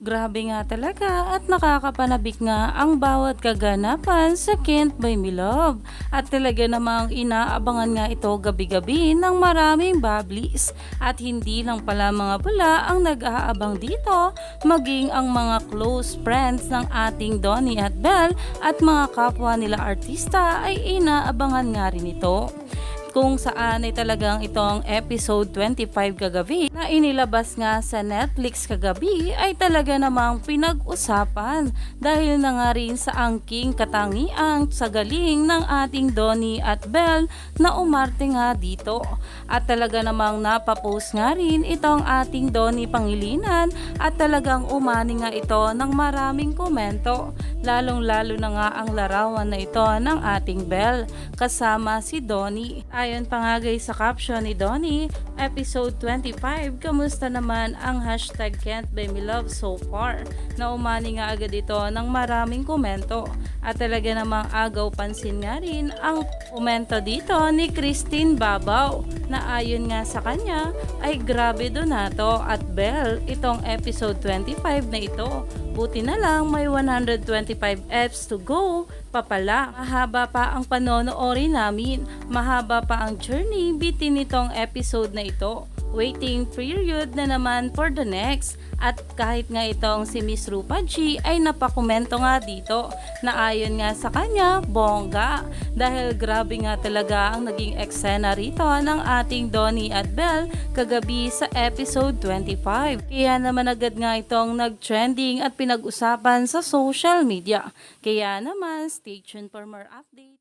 Grabe nga talaga at nakakapanabik nga ang bawat kaganapan sa Kent by Milove. At talaga namang inaabangan nga ito gabi-gabi ng maraming bablis. At hindi lang pala mga bula ang nag-aabang dito, maging ang mga close friends ng ating Donnie at Belle at mga kapwa nila artista ay inaabangan nga rin ito kung saan ay talagang itong episode 25 kagabi na inilabas nga sa Netflix kagabi ay talaga namang pinag-usapan dahil na nga rin sa angking katangiang sa galing ng ating Donnie at Belle na umarte nga dito. At talaga namang napapost nga rin itong ating Donnie Pangilinan at talagang umani nga ito ng maraming komento lalong lalo na nga ang larawan na ito ng ating Belle kasama si Donnie. Ayon pa nga guys sa caption ni Donnie, episode 25, kamusta naman ang hashtag Can't Buy Me so far? Na umani nga agad ito ng maraming komento. At talaga namang agaw pansin nga rin ang komento dito ni Christine Babaw na ayon nga sa kanya ay grabe donato at Belle itong episode 25 na ito. Buti na lang may 125 Fs to go pa pala. Mahaba pa ang panonoorin namin. Mahaba pa ang journey bitin nitong episode na ito. Waiting period na naman for the next. At kahit nga itong si Miss Rupa G ay napakomento nga dito na ayon nga sa kanya, bongga. Dahil grabe nga talaga ang naging eksena rito ng ating Donnie at Belle kagabi sa episode 25. Kaya naman agad nga itong nag-trending at pinag-usapan sa social media. Kaya naman, stay tuned for more updates.